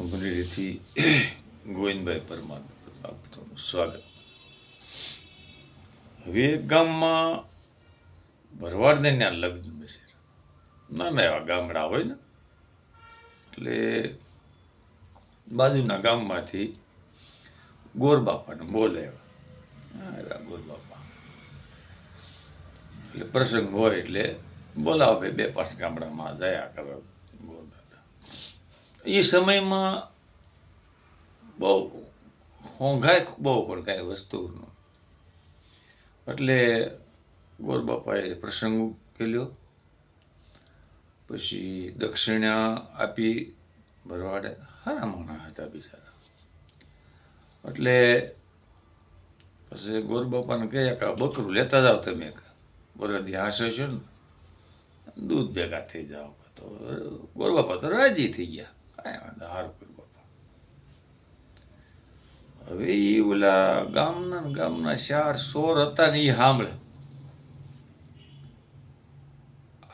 અમરેલીથી ગોવિંદભાઈ પરમાર આપનું સ્વાગત. હવે એક ગામમાં ભરવાડને ત્યાં લગ્ન બેસે નાના એવા ગામડા હોય ને. એટલે બાજુના ગામમાંથી ગોરબાપાને બોલાવ્યા ગોરબાપા. એટલે પ્રસંગ હોય એટલે બોલાવો. બે પાંચ ગામડામાં જયા કરે ગોરદાદા એ સમયમાં બહુ હોંઘાય બહુ પણ વસ્તુનો. એટલે ગોરબાપાએ પ્રસંગ કર્યો પછી દક્ષિણા આપી ભરવાડે. સારા માણા હતા બિચારા. એટલે પછી ગોરબાપાને કહ્યા કે બકરું લેતા જાઓ તમે બરદી હાસે છો ને. દૂધ ભેગા થઈ જાઓ. તો ગોરબાપા તો રાજી થઈ ગયા. કાંઈ વાંધો સારું કર્યું બાપા. હવે એ ઓલા ગામના ગામના ચાર સોર હતા ને એ સાંભળે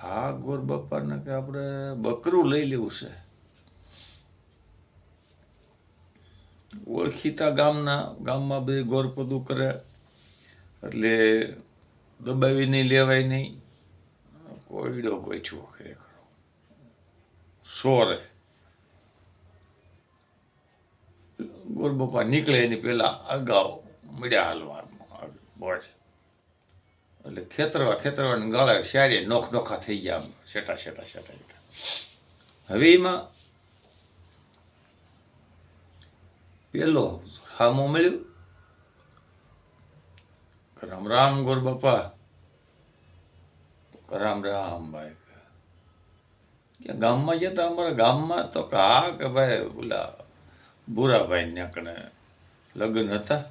આ ગોર બાપાને કે આપણે બકરું લઈ લેવું છે. ઓળખીતા ગામના, ગામમાં બધી ગોરપદું કરે, એટલે દબાવી નહીં, લેવાય નહીં. કોઈડો ગોઠવો ખરેખર સોરે. ગોરબાપા નીકળે એની પહેલાં અગાઉ મળ્યા હાલમાં બોજ એટલે ખેતરવા ખેતરવાની ગાળા શારી નોખ નોખા થઈ ગયા આમ શેટા શેટા શેટા હવે એમાં પેલો હામો મળ્યો. રામ રામ ગોર બાપા રામ રામ ભાઈ. ગામમાં જતા અમારા ગામમાં? તો કે હા કે ભાઈ ઓલા ભૂરાભાઈ ને કણે લગ્ન હતા.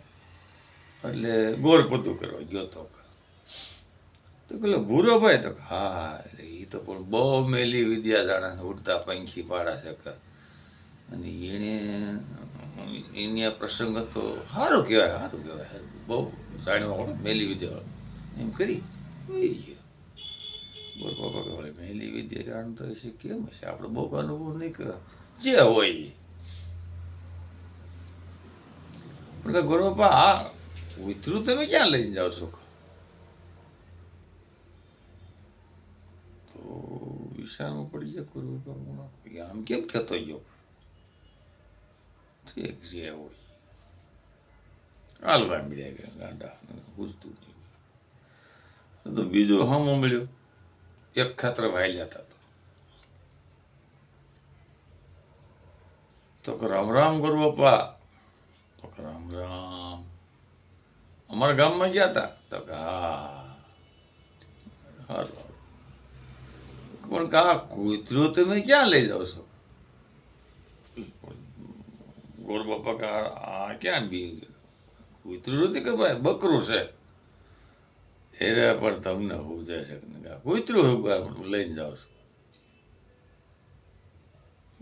એટલે ગોર પોતું કરવા ગયો તો તો પેલો ભૂરોભાઈ, તો હા, એટલે એ તો પણ બહુ મેલી વિદ્યા જાણે ઉડતા પંખી પાડા છે કે. અને એણે, એની પ્રસંગ હતો સારું કહેવાય સારું કહેવાય બહુ જાણ્યો વાળો મેલી વિદ્યા એમ કરી ગયો. બોલ બાપા કે ભાઈ મેલી વિદ્યા જાણતો હશે, કેમ હશે? આપણે બહુ અનુભવ નહીં કરે જે હોય એ. પણ કે ગુરુબાપા આ વિતરું તમે ક્યાં લઈને જાઓ છો? તો વિશાળમાં પડી જાય ગુરુબાપા હું આમ કેમ કહેતો ગયો? ઠીક જે હોય. હાલવા મળ્યા ગયા ગાંડા પૂછતું નહીં. તો બીજો હામો મળ્યો. એક ખાતર ભાઈ હતા તો. રામ રામ ગુરુ બાપા તો કે રામ રામ. અમારા ગામમાં ગયા હતા તો હા પણ કા, કૂતરું તમે ક્યાં લઈ જાઓ છો? ગોર બાપા કા, આ ક્યાં બી કૂતરું નથી કે ભાઈ, બકરું છે? એને પણ તમને સમજાય છે કે નહીં. કૂતરું હું લઈને જાઓ છું.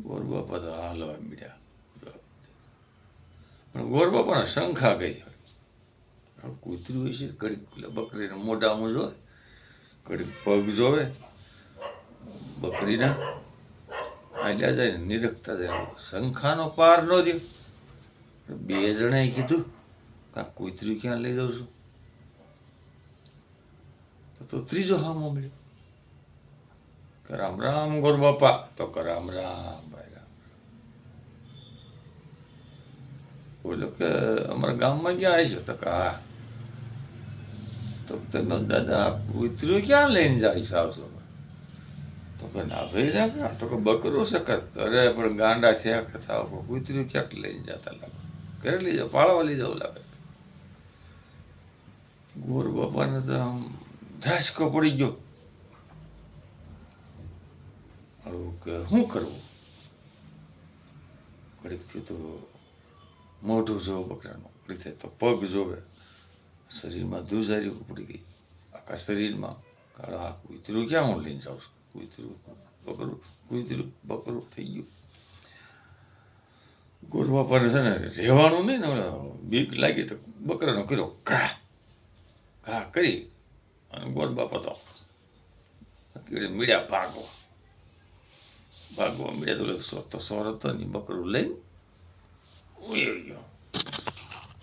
ગોર બાપા તો હાલવા મળ્યા પણ ગોર પણ શંખા ગઈ કૂતરી હોય છે પેલા બકરીને મોઢામાં જોવે, ઘડીક પગ જોવે, બકરીના આલ્યા જાય, નિરખતા જાય. શંખાનો પાર ન દે બે જણાએ કીધું કે આ કૂતરી ક્યાં લઈ જાઉં છું? તો ત્રીજો હા મળ્યો. કે રામ રામ ગોર બાપા તો કે રામ રામ ભાઈ રામ બોલો કે અમારા ગામમાં ક્યાં આવી છો. તો હા. તો તમે દાદા, કૂતરું ક્યાં લઈને જાય છે આવશો તો કે ના ભાઈ કા તો કે બકરું કે અરે, પણ ગાંડા થયા કથા કૂતરું ક્યાંક લઈને જતા લાગે? ઘરે લઈ જાઓ, પાળવા લઈ જવું લાગે? ગોર બાપાને તો આમ ધાસકો પડી ગયો. કે શું કરવું? ઘડીક થયું તો મોઢું જોવે બકરાનું. ઉપડી થાય તો પગ જોવે. શરીરમાં ધૂજારી ઉપડી ગઈ. આખા શરીરમાં કાળા આ કુતરું ક્યાં હું લઈને જાઉં છું? કુતરું બકરું કુતરું બકરું થઈ ગયું. ગોરવા પર છે ને રહેવાનું નહીં ને બીક લાગી તો બકરાનો કર્યો ઘા. ઘા કરી અને ગોર બાપા તો મીડ્યા ભાગો ભાગવા મીડ્યા તો સો, તો સોર હતો ને બકરું લઈને ઉયો ગયો